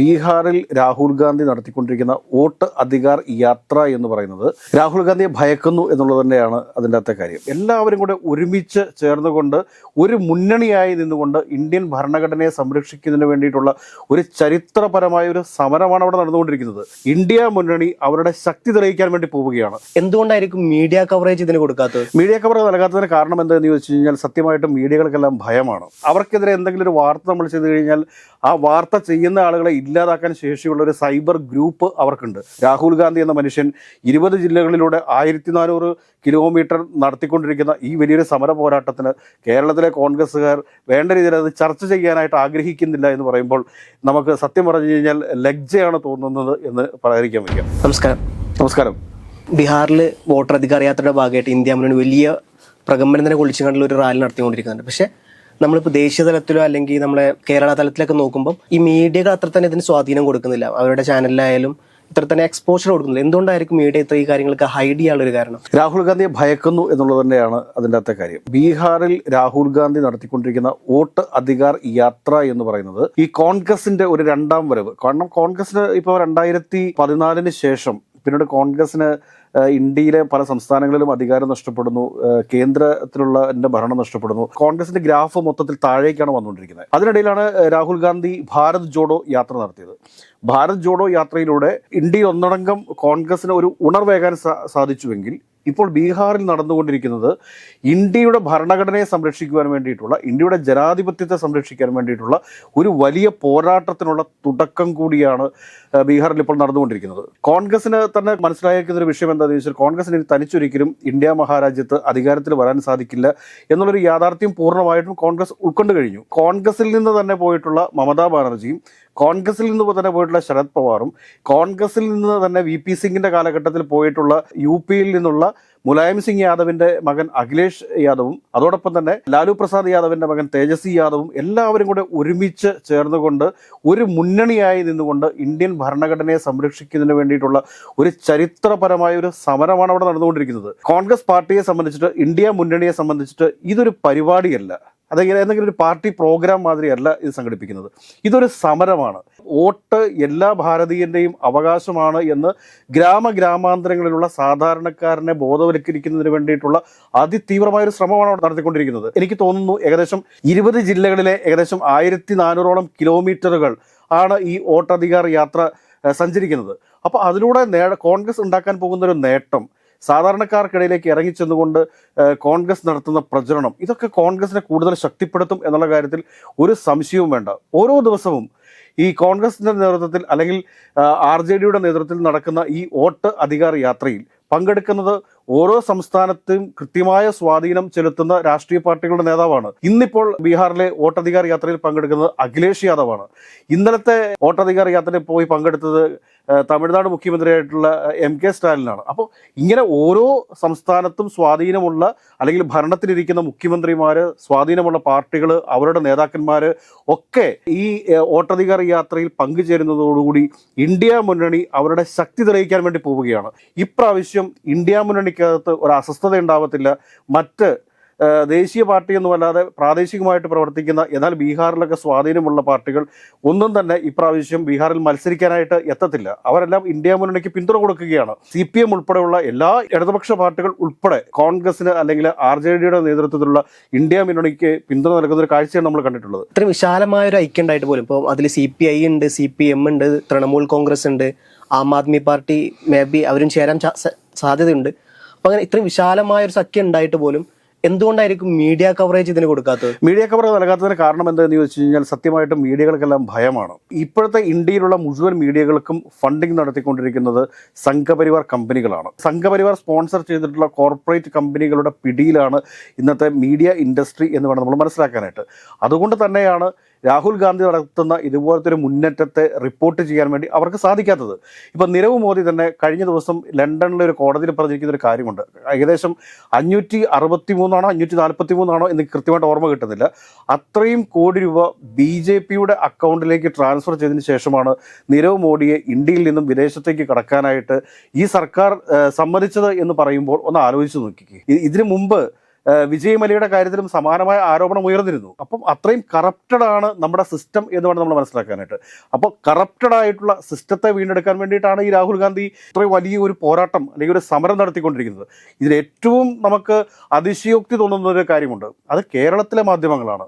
ബീഹാറിൽ രാഹുൽ ഗാന്ധി നടത്തിക്കൊണ്ടിരിക്കുന്ന വോട്ട് അധികാർ യാത്ര എന്ന് പറയുന്നത് രാഹുൽ ഗാന്ധിയെ ഭയക്കുന്നു എന്നുള്ളത് തന്നെയാണ് അതിന്റെ അകത്തെ കാര്യം. എല്ലാവരും കൂടെ ഒരുമിച്ച് ചേർന്നുകൊണ്ട് ഒരു മുന്നണിയായി നിന്നുകൊണ്ട് ഇന്ത്യൻ ഭരണഘടനയെ സംരക്ഷിക്കുന്നതിന് വേണ്ടിയിട്ടുള്ള ഒരു ചരിത്രപരമായ ഒരു സമരമാണ് അവിടെ നടന്നുകൊണ്ടിരിക്കുന്നത്. ഇന്ത്യ മുന്നണി അവരുടെ ശക്തി തെളിയിക്കാൻ വേണ്ടി പോവുകയാണ്. എന്തുകൊണ്ടായിരിക്കും മീഡിയ കവറേജ് ഇതിന് കൊടുക്കാത്തത്? മീഡിയ കവറേജ് നൽകാത്തതിന് കാരണം എന്താണെന്ന് ചോദിച്ചു കഴിഞ്ഞാൽ സത്യമായിട്ടും മീഡിയകൾക്കെല്ലാം ഭയമാണ്. അവർക്കെതിരെ എന്തെങ്കിലും ഒരു വാർത്ത നമ്മൾ ചെയ്തു കഴിഞ്ഞാൽ ആ വാർത്ത ചെയ്യുന്ന ആളുകളെ ഇല്ലാതാക്കാൻ ശേഷിയുള്ള ഒരു സൈബർ ഗ്രൂപ്പ് അവർക്കുണ്ട്. രാഹുൽ ഗാന്ധി എന്ന മനുഷ്യൻ ഇരുപത് ജില്ലകളിലൂടെ ആയിരത്തി നാനൂറ് കിലോമീറ്റർ നടത്തിക്കൊണ്ടിരിക്കുന്ന ഈ വലിയൊരു സമര പോരാട്ടത്തിന് കേരളത്തിലെ കോൺഗ്രസ്സുകാർ വേണ്ട രീതിയിൽ അത് ചർച്ച ചെയ്യാനായിട്ട് ആഗ്രഹിക്കുന്നില്ല എന്ന് പറയുമ്പോൾ നമുക്ക് സത്യം പറഞ്ഞു കഴിഞ്ഞാൽ ലജ്ജയാണ് തോന്നുന്നത് എന്ന് പറയാതിരിക്കാൻ വയ്ക്കാം നമസ്കാരം. നമസ്കാരം. ബീഹാറിൽ വോട്ടർ അധികാര യാത്രയുടെ ഭാഗമായിട്ട് ഇന്ത്യ മുന്നണി വലിയ പ്രകമ്പനം തന്നെ കൊള്ളിച്ചുകൊണ്ടുള്ള ഒരു റാലി നടത്തിക്കൊണ്ടിരിക്കുന്നുണ്ട്. പക്ഷെ നമ്മളിപ്പോൾ ദേശീയ തലത്തിലോ അല്ലെങ്കിൽ നമ്മളെ കേരള തലത്തിലൊക്കെ നോക്കുമ്പോൾ ഈ മീഡിയകൾ അത്ര തന്നെ ഇതിന് സ്വാധീനം കൊടുക്കുന്നില്ല. അവരുടെ ചാനലിലായാലും ഇത്ര തന്നെ എക്സ്പോഷർ കൊടുക്കുന്നില്ല. എന്തുകൊണ്ടായിരിക്കും മീഡിയ ഇത്ര ഈ കാര്യങ്ങൾക്ക് ഹൈഡ് ചെയ്യാനുള്ള ഒരു കാരണം? രാഹുൽ ഗാന്ധിയെ ഭയക്കുന്നു എന്നുള്ളത് തന്നെയാണ് അതിന്റെ അകത്തെ കാര്യം. ബീഹാറിൽ രാഹുൽ ഗാന്ധി നടത്തിക്കൊണ്ടിരിക്കുന്ന വോട്ട് അധികാർ യാത്ര എന്ന് പറയുന്നത് ഈ കോൺഗ്രസിന്റെ ഒരു രണ്ടാം വരവ്. കാരണം കോൺഗ്രസിന് ഇപ്പോൾ രണ്ടായിരത്തി പതിനാലിന് ശേഷം പിന്നീട് കോൺഗ്രസിന് ഇന്ത്യയിലെ പല സംസ്ഥാനങ്ങളിലും അധികാരം നഷ്ടപ്പെടുന്നു കേന്ദ്രത്തിലുള്ള എന്റെ ഭരണം നഷ്ടപ്പെടുന്നു. കോൺഗ്രസിന്റെ ഗ്രാഫ് മൊത്തത്തിൽ താഴേക്കാണ് വന്നുകൊണ്ടിരിക്കുന്നത്. അതിനിടയിലാണ് രാഹുൽ ഗാന്ധി ഭാരത് ജോഡോ യാത്ര നടത്തിയത്. ഭാരത് ജോഡോ യാത്രയിലൂടെ ഇന്ത്യയിൽ ഒന്നടങ്കം കോൺഗ്രസിന് ഒരു ഉണർവേകാൻ സാധിച്ചുവെങ്കിൽ ഇപ്പോൾ ബീഹാറിൽ നടന്നുകൊണ്ടിരിക്കുന്നത് ഇന്ത്യയുടെ ഭരണഘടനയെ സംരക്ഷിക്കുവാൻ വേണ്ടിയിട്ടുള്ള ഇന്ത്യയുടെ ജനാധിപത്യത്തെ സംരക്ഷിക്കാൻ വേണ്ടിയിട്ടുള്ള ഒരു വലിയ പോരാട്ടത്തിനുള്ള തുടക്കം കൂടിയാണ് ബീഹാറിൽ ഇപ്പോൾ നടന്നുകൊണ്ടിരിക്കുന്നത്. കോൺഗ്രസിന് തന്നെ മനസ്സിലായിരിക്കുന്ന ഒരു വിഷയം എന്താണെന്ന് ചോദിച്ചാൽ കോൺഗ്രസിന് ഇനി തനിച്ചൊരിക്കലും ഇന്ത്യ മഹാരാജ്യത്ത് അധികാരത്തിൽ വരാൻ സാധിക്കില്ല എന്നുള്ളൊരു യാഥാർത്ഥ്യം പൂർണമായിട്ടും കോൺഗ്രസ് ഉൾക്കൊണ്ട് കഴിഞ്ഞു. കോൺഗ്രസിൽ നിന്ന് തന്നെ പോയിട്ടുള്ള മമതാ ബാനർജിയും കോൺഗ്രസിൽ നിന്ന് തന്നെ പോയിട്ടുള്ള ശരത് പവാറും കോൺഗ്രസിൽ നിന്ന് തന്നെ വി പി സിംഗിന്റെ കാലഘട്ടത്തിൽ പോയിട്ടുള്ള യു പിയിൽ നിന്നുള്ള മുലായം സിംഗ് യാദവിന്റെ മകൻ അഖിലേഷ് യാദവും അതോടൊപ്പം തന്നെ ലാലു പ്രസാദ് യാദവിന്റെ മകൻ തേജസ്വി യാദവും എല്ലാവരും കൂടെ ഒരുമിച്ച് ചേർന്നുകൊണ്ട് ഒരു മുന്നണിയായി നിന്നുകൊണ്ട് ഇന്ത്യൻ ഭരണഘടനയെ സംരക്ഷിക്കുന്നതിന് വേണ്ടിയിട്ടുള്ള ഒരു ചരിത്രപരമായ ഒരു സമരമാണ് അവിടെ നടന്നുകൊണ്ടിരിക്കുന്നത്. കോൺഗ്രസ് പാർട്ടിയെ സംബന്ധിച്ചിട്ട് ഇന്ത്യ മുന്നണിയെ സംബന്ധിച്ചിട്ട് ഇതൊരു പരിപാടിയല്ല. അതെങ്ങനെ എന്തെങ്കിലും ഒരു പാർട്ടി പ്രോഗ്രാം മാതിരിയല്ല ഇത് സംഘടിപ്പിക്കുന്നത്. ഇതൊരു സമരമാണ്. വോട്ട് എല്ലാ ഭാരതീയന്റെയും അവകാശമാണ് എന്ന് ഗ്രാമ ഗ്രാമാന്തരങ്ങളിലുള്ള സാധാരണക്കാരനെ ബോധവൽക്കരിക്കുന്നതിന് വേണ്ടിയിട്ടുള്ള അതിതീവ്രമായ ഒരു ശ്രമമാണ് അവിടെ നടത്തിക്കൊണ്ടിരിക്കുന്നത്. എനിക്ക് തോന്നുന്നു ഏകദേശം ഇരുപത് ജില്ലകളിലെ ഏകദേശം ആയിരത്തി നാനൂറോളം കിലോമീറ്ററുകൾ ആണ് ഈ വോട്ടധികാർ യാത്ര സഞ്ചരിക്കുന്നത്. അപ്പോൾ അതിലൂടെ നേട കോൺഗ്രസ് ഉണ്ടാക്കാൻ പോകുന്ന ഒരു നേട്ടം സാധാരണക്കാർക്കിടയിലേക്ക് ഇറങ്ങിച്ചെന്നുകൊണ്ട് കോൺഗ്രസ് നടത്തുന്ന പ്രചരണം ഇതൊക്കെ കോൺഗ്രസിനെ കൂടുതൽ ശക്തിപ്പെടുത്തും എന്നുള്ള കാര്യത്തിൽ ഒരു സംശയവും വേണ്ട. ഓരോ ദിവസവും ഈ കോൺഗ്രസിന്റെ നേതൃത്വത്തിൽ അല്ലെങ്കിൽ ആർ ജെ ഡിയുടെ നേതൃത്വത്തിൽ നടക്കുന്ന ഈ വോട്ട് അധികാര യാത്രയിൽ പങ്കെടുക്കുന്നത് ഓരോ സംസ്ഥാനത്തും കൃത്യമായ സ്വാധീനം ചെലുത്തുന്ന രാഷ്ട്രീയ പാർട്ടികളുടെ നേതാവാണ്. ഇന്നിപ്പോൾ ബീഹാറിലെ വോട്ടധികാർ യാത്രയിൽ പങ്കെടുക്കുന്നത് അഖിലേഷ് യാദവാണ്. ഇന്നലത്തെ വോട്ടധികാർ യാത്രയിൽ പോയി പങ്കെടുത്തത് തമിഴ്നാട് മുഖ്യമന്ത്രിയായിട്ടുള്ള എം കെ സ്റ്റാലിനാണ്. അപ്പോൾ ഇങ്ങനെ ഓരോ സംസ്ഥാനത്തും സ്വാധീനമുള്ള അല്ലെങ്കിൽ ഭരണത്തിലിരിക്കുന്ന മുഖ്യമന്ത്രിമാർ സ്വാധീനമുള്ള പാർട്ടികൾ അവരുടെ നേതാക്കന്മാർ ഒക്കെ ഈ വോട്ടധികാര യാത്രയിൽ പങ്കുചേരുന്നതോടുകൂടി ഇന്ത്യ മുന്നണി അവരുടെ ശക്തി തെളിയിക്കാൻ വേണ്ടി പോവുകയാണ്. ഇപ്രാവശ്യം ഇന്ത്യ മുന്നണിക്കകത്ത് ഒരു അസ്വസ്ഥത ഉണ്ടാവത്തില്ല. മറ്റ് ദേശീയ പാർട്ടിയൊന്നുമല്ലാതെ പ്രാദേശികമായിട്ട് പ്രവർത്തിക്കുന്ന എന്നാൽ ബീഹാറിലൊക്കെ സ്വാധീനമുള്ള പാർട്ടികൾ ഒന്നും തന്നെ ഇപ്രാവശ്യം ബീഹാറിൽ മത്സരിക്കാനായിട്ട് എത്തത്തില്ല. അവരെല്ലാം ഇന്ത്യ മുന്നണിക്ക് പിന്തുണ കൊടുക്കുകയാണ്. സി പി എം ഉൾപ്പെടെയുള്ള എല്ലാ ഇടതുപക്ഷ പാർട്ടികൾ ഉൾപ്പെടെ കോൺഗ്രസിന് അല്ലെങ്കിൽ ആർ ജെ ഡിയുടെ നേതൃത്വത്തിലുള്ള ഇന്ത്യ മുന്നണിക്ക് പിന്തുണ നൽകുന്ന ഒരു കാഴ്ചയാണ് നമ്മൾ കണ്ടിട്ടുള്ളത്. ഇത്രയും വിശാലമായ ഒരു ഐക്യണ്ടായിട്ട് പോലും ഇപ്പോൾ അതിൽ സി പി ഐ ഉണ്ട് സി പി എം ഉണ്ട് തൃണമൂൽ കോൺഗ്രസ് ഉണ്ട് Aam Aadmi party maybe അവരും ചേരാൻ സാധ്യതയുണ്ട്. അപ്പോൾ അങ്ങനെ ഇത്രയും വിശാലമായ ഒരു സഖ്യം ഉണ്ടായിട്ട് പോലും എന്തുകൊണ്ടായിരിക്കും മീഡിയ കവറേജ് ഇതിന് കൊടുക്കാത്തത്? മീഡിയ കവറേജ് നൽകാത്തതിന് കാരണം എന്താണെന്ന് ചോദിച്ചു കഴിഞ്ഞാൽ സത്യമായിട്ടും മീഡിയകൾക്കെല്ലാം ഭയമാണ്. ഇപ്പോഴത്തെ ഇന്ത്യയിലുള്ള മുഴുവൻ മീഡിയകൾക്കും ഫണ്ടിങ് നടത്തിക്കൊണ്ടിരിക്കുന്നത് സംഘപരിവാർ കമ്പനികളാണ്. സംഘപരിവാർ സ്പോൺസർ ചെയ്തിട്ടുള്ള കോർപ്പറേറ്റ് കമ്പനികളുടെ പിടിയിലാണ് ഇന്നത്തെ മീഡിയ ഇൻഡസ്ട്രി എന്ന് വേണം നമ്മൾ മനസ്സിലാക്കാനായിട്ട്. അതുകൊണ്ട് തന്നെയാണ് രാഹുൽ ഗാന്ധി നടത്തുന്ന ഇതുപോലത്തെ ഒരു മുന്നേറ്റത്തെ റിപ്പോർട്ട് ചെയ്യാൻ വേണ്ടി അവർക്ക് സാധിക്കാത്തത്. ഇപ്പം നിരവ് മോദി തന്നെ കഴിഞ്ഞ ദിവസം ലണ്ടനിലെ ഒരു കോടതിയിൽ പറഞ്ഞിരിക്കുന്ന ഒരു കാര്യമുണ്ട്. ഏകദേശം അഞ്ഞൂറ്റി അറുപത്തി മൂന്നാണോ അഞ്ഞൂറ്റി നാൽപ്പത്തി മൂന്നാണോ എന്ന് കൃത്യമായിട്ട് ഓർമ്മ കിട്ടുന്നില്ല. അത്രയും കോടി രൂപ ബി ജെ പിയുടെ അക്കൗണ്ടിലേക്ക് ട്രാൻസ്ഫർ ചെയ്തതിന് ശേഷമാണ് നിരവ് മോഡിയെ ഇന്ത്യയിൽ നിന്നും വിദേശത്തേക്ക് കടക്കാനായിട്ട് ഈ സർക്കാർ സമ്മതിച്ചത് എന്ന് പറയുമ്പോൾ ഒന്ന് ആലോചിച്ച് നോക്കിക്കുക ഇതിനു മുമ്പ് ഏഹ് വിജയ് മല്യയുടെ കാര്യത്തിലും സമാനമായ ആരോപണം ഉയർന്നിരുന്നു. അപ്പം അത്രയും കറപ്റ്റഡ് ആണ് നമ്മുടെ സിസ്റ്റം എന്ന് വേണം നമ്മൾ മനസ്സിലാക്കാനായിട്ട്. അപ്പോൾ കറപ്റ്റഡ് ആയിട്ടുള്ള സിസ്റ്റത്തെ വീണ്ടെടുക്കാൻ വേണ്ടിയിട്ടാണ് ഈ രാഹുൽ ഗാന്ധി ഇത്രയും വലിയ ഒരു പോരാട്ടം അല്ലെങ്കിൽ ഒരു സമരം നടത്തിക്കൊണ്ടിരിക്കുന്നത്. ഇതിൽ ഏറ്റവും നമുക്ക് അതിശയോക്തി തോന്നുന്ന ഒരു കാര്യമുണ്ട്. അത് കേരളത്തിലെ മാധ്യമങ്ങളാണ്.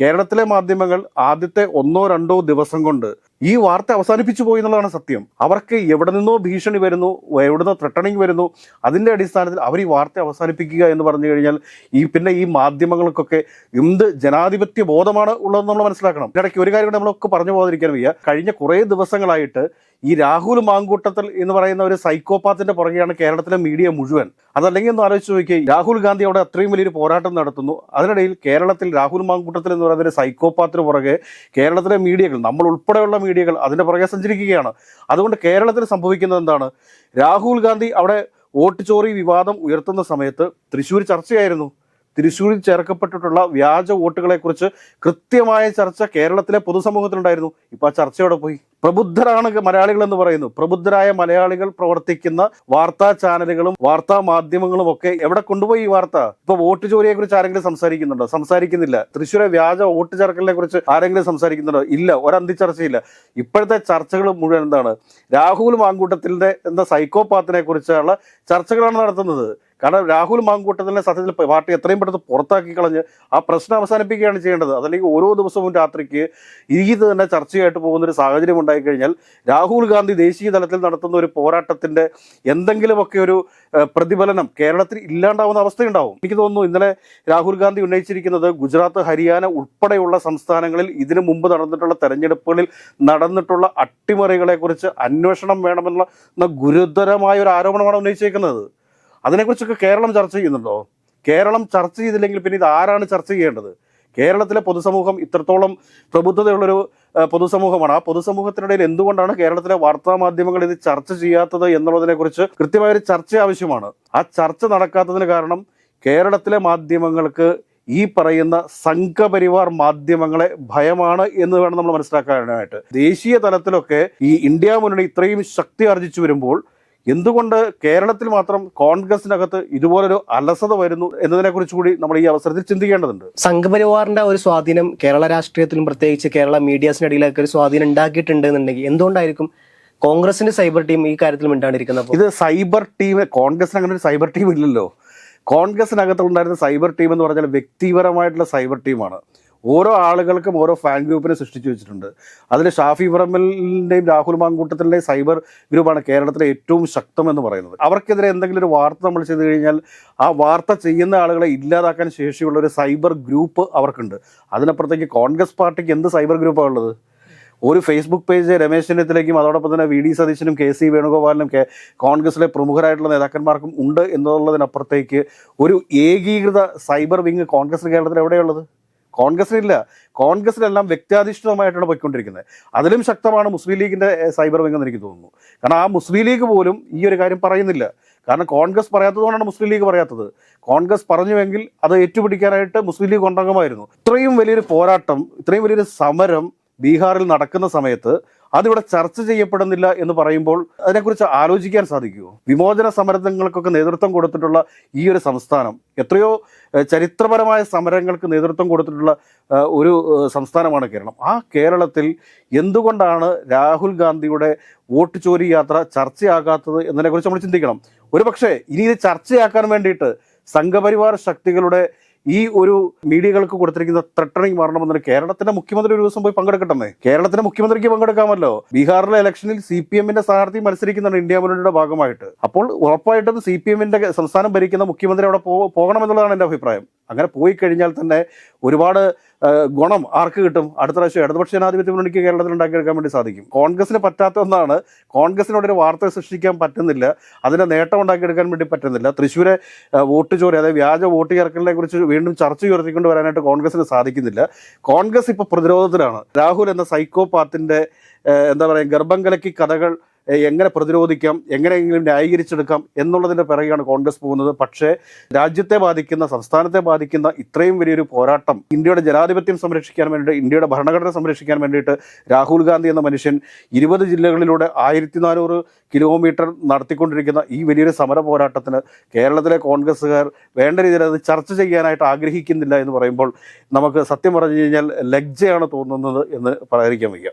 കേരളത്തിലെ മാധ്യമങ്ങൾ ആദ്യത്തെ ഒന്നോ രണ്ടോ ദിവസം കൊണ്ട് ഈ വാർത്ത അവസാനിപ്പിച്ചു പോയി എന്നുള്ളതാണ് സത്യം. അവർക്ക് എവിടെ നിന്നോ ഭീഷണി വരുന്നു എവിടുന്നോ ത്രട്ടണിങ് വരുന്നു. അതിന്റെ അടിസ്ഥാനത്തിൽ അവർ ഈ വാർത്ത അവസാനിപ്പിക്കുക എന്ന് പറഞ്ഞു കഴിഞ്ഞാൽ ഈ പിന്നെ ഈ മാധ്യമങ്ങൾക്കൊക്കെ എന്ത് ജനാധിപത്യ ബോധമാണ് ഉള്ളതെന്ന് നമ്മൾ മനസ്സിലാക്കണം. ഇടയ്ക്ക് ഒരു കാര്യം നമ്മളൊക്കെ പറഞ്ഞു പോകാതിരിക്കാൻ വയ്യ. കഴിഞ്ഞ കുറേ ദിവസങ്ങളായിട്ട് ഈ രാഹുൽ മാങ്കൂട്ടത്തിൽ എന്ന് പറയുന്ന ഒരു സൈക്കോപാത്തിന്റെ പുറകെയാണ് കേരളത്തിലെ മീഡിയ മുഴുവൻ. അതല്ലെങ്കിൽ ഒന്ന് ആലോചിച്ച് നോക്കി രാഹുൽ ഗാന്ധി അവിടെ അത്രയും വലിയൊരു പോരാട്ടം നടത്തുന്നു. അതിനിടയിൽ കേരളത്തിൽ രാഹുൽ മാങ്കൂട്ടത്തിൽ എന്ന് പറയുന്ന ഒരു സൈക്കോപാത്തിന് പുറകെ കേരളത്തിലെ മീഡിയകൾ നമ്മൾ ഉൾപ്പെടെയുള്ള മീഡിയകൾ അതിന്റെ പുറകെ സഞ്ചരിക്കുകയാണ്. അതുകൊണ്ട് കേരളത്തിൽ സംഭവിക്കുന്നത് എന്താണ്? രാഹുൽ ഗാന്ധി അവിടെ വോട്ട് ചോറി വിവാദം ഉയർത്തുന്ന സമയത്ത് തൃശ്ശൂർ ചർച്ചയായിരുന്നു. തൃശ്ശൂരിൽ ചേർക്കപ്പെട്ടിട്ടുള്ള വ്യാജ വോട്ടുകളെക്കുറിച്ച് കൃത്യമായ ചർച്ച കേരളത്തിലെ പൊതുസമൂഹത്തിലുണ്ടായിരുന്നു. ഇപ്പൊ ആ ചർച്ചയോടെ പോയി? പ്രബുദ്ധരാണ് മലയാളികൾ എന്ന് പറയുന്നു. പ്രബുദ്ധരായ മലയാളികൾ പ്രവർത്തിക്കുന്ന വാർത്താ ചാനലുകളും വാർത്താ മാധ്യമങ്ങളും ഒക്കെ എവിടെ കൊണ്ടുപോയി ഈ വാർത്ത? ഇപ്പൊ വോട്ട് ചോരിയെ കുറിച്ച് ആരെങ്കിലും സംസാരിക്കുന്നുണ്ടോ? സംസാരിക്കുന്നില്ല. തൃശ്ശൂരെ വ്യാജ വോട്ട് ചേർക്കലിനെ കുറിച്ച് ആരെങ്കിലും സംസാരിക്കുന്നുണ്ടോ? ഇല്ല. ഒരന്തി ചർച്ചയില്ല ഇപ്പോഴത്തെ ചർച്ചകൾ മുഴുവൻ എന്താണ്? രാഹുൽ മാങ്കൂട്ടത്തിന്റെ എന്ന സൈക്കോപാത്തിനെ കുറിച്ചുള്ള ചർച്ചകളാണ് നടത്തുന്നത്. കാരണം രാഹുൽ മാങ്കൂട്ടത്തിനെ സത്യത്തിൽ പാർട്ടി എത്രയും പെട്ടെന്ന് പുറത്താക്കി കളഞ്ഞ് ആ പ്രശ്നം അവസാനിപ്പിക്കുകയാണ് ചെയ്യേണ്ടത്. അതല്ലെങ്കിൽ ഓരോ ദിവസവും രാത്രിക്ക് ഇത് തന്നെ ചർച്ചയായിട്ട് പോകുന്ന ഒരു സാഹചര്യം ഉണ്ടായിക്കഴിഞ്ഞാൽ രാഹുൽ ഗാന്ധി ദേശീയ തലത്തിൽ നടത്തുന്ന ഒരു പോരാട്ടത്തിന്റെ എന്തെങ്കിലുമൊക്കെ ഒരു പ്രതിഫലനം കേരളത്തിൽ ഇല്ലാണ്ടാവുന്ന അവസ്ഥയുണ്ടാവും. എനിക്ക് തോന്നുന്നു ഇന്നലെ രാഹുൽ ഗാന്ധി ഉന്നയിച്ചിരിക്കുന്നത് ഗുജറാത്ത് ഹരിയാന ഉൾപ്പെടെയുള്ള സംസ്ഥാനങ്ങളിൽ ഇതിനു മുമ്പ് നടന്നിട്ടുള്ള തെരഞ്ഞെടുപ്പുകളിൽ നടന്നിട്ടുള്ള അട്ടിമറികളെക്കുറിച്ച് അന്വേഷണം വേണമെന്നുള്ള ഗുരുതരമായ ഒരു ആരോപണമാണ് ഉന്നയിച്ചേക്കുന്നത്. അതിനെക്കുറിച്ചൊക്കെ കേരളം ചർച്ച ചെയ്യുന്നുണ്ടോ? കേരളം ചർച്ച ചെയ്തില്ലെങ്കിൽ പിന്നെ ഇത് ആരാണ് ചർച്ച ചെയ്യേണ്ടത്? കേരളത്തിലെ പൊതുസമൂഹം ഇത്രത്തോളം പ്രബുദ്ധതയുള്ളൊരു പൊതുസമൂഹമാണ്. ആ പൊതുസമൂഹത്തിനിടയിൽ എന്തുകൊണ്ടാണ് കേരളത്തിലെ വാർത്താ മാധ്യമങ്ങൾ ഇത് ചർച്ച ചെയ്യാത്തത് എന്നുള്ളതിനെക്കുറിച്ച് കൃത്യമായ ഒരു ചർച്ച ആവശ്യമാണ്. ആ ചർച്ച നടക്കാത്തതിന് കാരണം കേരളത്തിലെ മാധ്യമങ്ങൾക്ക് ഈ പറയുന്ന സംഘപരിവാർ മാധ്യമങ്ങളെ ഭയമാണ് എന്ന് വേണം നമ്മൾ മനസ്സിലാക്കാനായിട്ട്. ദേശീയ തലത്തിലൊക്കെ ഈ ഇന്ത്യ മുന്നണി ഇത്രയും ശക്തി ആർജിച്ചു വരുമ്പോൾ എന്തുകൊണ്ട് കേരളത്തിൽ മാത്രം കോൺഗ്രസിനകത്ത് ഇതുപോലൊരു അലസത വരുന്നു എന്നതിനെ കുറിച്ച് കൂടി നമ്മൾ ഈ അവസരത്തിൽ ചിന്തിക്കേണ്ടതുണ്ട്. സംഘപരിവാറിന്റെ ഒരു സ്വാധീനം കേരള രാഷ്ട്രീയത്തിലും പ്രത്യേകിച്ച് കേരള മീഡിയാസിന്റെ ഇടയിലൊക്കെ ഒരു സ്വാധീനം ഉണ്ടാക്കിയിട്ടുണ്ട് എന്നുണ്ടെങ്കിൽ എന്തുകൊണ്ടായിരിക്കും കോൺഗ്രസിന്റെ സൈബർ ടീം ഈ കാര്യത്തിൽ മിണ്ടാണ്ടിരിക്കുന്നത് ഇത് സൈബർ ടീം കോൺഗ്രസിന് അങ്ങനെ ഒരു സൈബർ ടീം ഇല്ലല്ലോ. കോൺഗ്രസിനകത്ത് ഉണ്ടായിരുന്ന സൈബർ ടീം എന്ന് പറഞ്ഞാൽ വ്യക്തിപരമായിട്ടുള്ള സൈബർ ടീമാണ്. ഓരോ ആളുകൾക്കും ഓരോ ഫാൻ ഗ്രൂപ്പിനെ സൃഷ്ടിച്ചു വെച്ചിട്ടുണ്ട്. അതിൽ ഷാഫി ഇബ്രഹ്മലിന്റെയും രാഹുൽ മാങ്കൂട്ടത്തിന്റെയും സൈബർ ഗ്രൂപ്പാണ് കേരളത്തിലെ ഏറ്റവും ശക്തമെന്ന് പറയുന്നത്. അവർക്കെതിരെ എന്തെങ്കിലും ഒരു വാർത്ത നമ്മൾ ചെയ്തു കഴിഞ്ഞാൽ ആ വാർത്ത ചെയ്യുന്ന ആളുകളെ ഇല്ലാതാക്കാൻ ശേഷിയുള്ള ഒരു സൈബർ ഗ്രൂപ്പ് അവർക്കുണ്ട്. അതിനപ്പുറത്തേക്ക് കോൺഗ്രസ് പാർട്ടിക്ക് എന്ത് സൈബർ ഗ്രൂപ്പാണ് ഉള്ളത്? ഒരു ഫേസ്ബുക്ക് പേജ് രമേശ് ചെന്നിത്തലയ്ക്കും അതോടൊപ്പം തന്നെ വി ഡി സതീശനും കെ സി വേണുഗോപാലിനും കെ കോൺഗ്രസിലെ പ്രമുഖരായിട്ടുള്ള നേതാക്കന്മാർക്കും ഉണ്ട് എന്നുള്ളതിനപ്പുറത്തേക്ക് ഒരു ഏകീകൃത സൈബർ വിങ് കോൺഗ്രസ് കേരളത്തിൽ എവിടെയുള്ളത് കോൺഗ്രസിനില്ല. കോൺഗ്രസിലെല്ലാം വ്യക്തിയാധിഷ്ഠിതമായിട്ടാണ് പോയിക്കൊണ്ടിരിക്കുന്നത്. അതിലും ശക്തമാണ് മുസ്ലിം ലീഗിന്റെ സൈബർ വിംഗ് എന്ന് എനിക്ക് തോന്നുന്നു. കാരണം ആ മുസ്ലിം ലീഗ് പോലും ഈ ഒരു കാര്യം പറയുന്നില്ല. കാരണം കോൺഗ്രസ് പറയാത്തതുകൊണ്ടാണ് മുസ്ലിം ലീഗ് പറയാത്തത്. കോൺഗ്രസ് പറഞ്ഞുവെങ്കിൽ അത് ഏറ്റുപിടിക്കാനായിട്ട് മുസ്ലിം ലീഗ് ഉണ്ടാകുമായിരുന്നു ഇത്രയും വലിയൊരു പോരാട്ടം ഇത്രയും വലിയൊരു സമരം ബീഹാറിൽ നടക്കുന്ന സമയത്ത് അതിവിടെ ചർച്ച ചെയ്യപ്പെടുന്നില്ല എന്ന് പറയുമ്പോൾ അതിനെക്കുറിച്ച് ആലോചിക്കാൻ സാധിക്കുമോ വിമോചന സമരങ്ങൾക്കൊക്കെ നേതൃത്വം കൊടുത്തിട്ടുള്ള ഈ ഒരു സംസ്ഥാനം എത്രയോ ചരിത്രപരമായ സമരങ്ങൾക്ക് നേതൃത്വം കൊടുത്തിട്ടുള്ള ഒരു സംസ്ഥാനമാണ് കേരളം. ആ കേരളത്തിൽ എന്തുകൊണ്ടാണ് രാഹുൽ ഗാന്ധിയുടെ വോട്ട് ചോരി യാത്ര ചർച്ചയാകാത്തത് എന്നതിനെക്കുറിച്ച് നമ്മൾ ചിന്തിക്കണം. ഒരു പക്ഷേ ഇനി ഇത് ചർച്ചയാക്കാൻ വേണ്ടിയിട്ട് സംഘപരിവാർ ശക്തികളുടെ ഈ ഒരു മീഡിയകൾക്ക് കൊടുത്തിരിക്കുന്ന ത്രട്ടണിങ് മാറണമെന്ന് കേരളത്തിന്റെ മുഖ്യമന്ത്രി ഒരു ദിവസം പോയി പങ്കെടുക്കട്ടെ കേരളത്തിന്റെ മുഖ്യമന്ത്രിക്ക് പങ്കെടുക്കാമല്ലോ. ബീഹാറിലെ ഇലക്ഷനിൽ സി പി എമ്മിന്റെ സ്ഥാനാർത്ഥി മത്സരിക്കുന്നുണ്ട് ഇന്ത്യ മുന്നണിയുടെ ഭാഗമായിട്ട്. അപ്പോൾ ഉറപ്പായിട്ടും സി പി എമ്മിന്റെ സംസ്ഥാനം ഭരിക്കുന്ന മുഖ്യമന്ത്രി അവിടെ പോകണം പോകണമെന്നുള്ളതാണ് എന്റെ അഭിപ്രായം. അങ്ങനെ പോയി കഴിഞ്ഞാൽ തന്നെ ഒരുപാട് ഗുണം ആർക്ക് കിട്ടും? അടുത്ത പ്രാവശ്യം ഇടതുപക്ഷ ജനാധിപത്യ മുന്നണിക്ക് കേരളത്തിൽ ഉണ്ടാക്കിയെടുക്കാൻ വേണ്ടി സാധിക്കും. കോൺഗ്രസിന് പറ്റാത്ത ഒന്നാണ്. കോൺഗ്രസിനോട് ഒരു വാർത്ത സൃഷ്ടിക്കാൻ പറ്റുന്നില്ല. അതിന്റെ നേട്ടം ഉണ്ടാക്കിയെടുക്കാൻ വേണ്ടി പറ്റുന്നില്ല. തൃശ്ശൂരെ വോട്ട് ചോരി അതായത് വ്യാജ വോട്ട് ചേർക്കലിനെ കുറിച്ച് വീണ്ടും ചർച്ച ഉയർത്തിക്കൊണ്ട് വരാനായിട്ട് കോൺഗ്രസിന് സാധിക്കുന്നില്ല. കോൺഗ്രസ് ഇപ്പോൾ പ്രതിരോധത്തിലാണ്. രാഹുൽ എന്ന സൈക്കോപാത്തിന്റെ ഏഹ്, എന്താ പറയുക ഗർഭം കലക്കി കഥകൾ എങ്ങനെ പ്രതിരോധിക്കാം എങ്ങനെയെങ്കിലും ന്യായീകരിച്ചെടുക്കാം എന്നുള്ളതിന്റെ പിറകെയാണ് കോൺഗ്രസ് പോകുന്നത്. പക്ഷേ രാജ്യത്തെ ബാധിക്കുന്ന സംസ്ഥാനത്തെ ബാധിക്കുന്ന ഇത്രയും വലിയൊരു പോരാട്ടം ഇന്ത്യയുടെ ജനാധിപത്യം സംരക്ഷിക്കാൻ വേണ്ടിയിട്ട് ഇന്ത്യയുടെ ഭരണഘടന സംരക്ഷിക്കാൻ വേണ്ടിയിട്ട് രാഹുൽ ഗാന്ധി എന്ന മനുഷ്യൻ ഇരുപത് ജില്ലകളിലൂടെ ആയിരത്തി നാനൂറ് കിലോമീറ്റർ നടത്തിക്കൊണ്ടിരിക്കുന്ന ഈ വലിയൊരു സമര പോരാട്ടത്തിന് കേരളത്തിലെ കോൺഗ്രസ്സുകാർ വേണ്ട രീതിയിൽ അത് ചർച്ച ചെയ്യാനായിട്ട് ആഗ്രഹിക്കുന്നില്ല എന്ന് പറയുമ്പോൾ നമുക്ക് സത്യം പറഞ്ഞു കഴിഞ്ഞാൽ ലജ്ജയാണ് തോന്നുന്നത് എന്ന് പറയാതിരിക്കാൻ വയ്യ.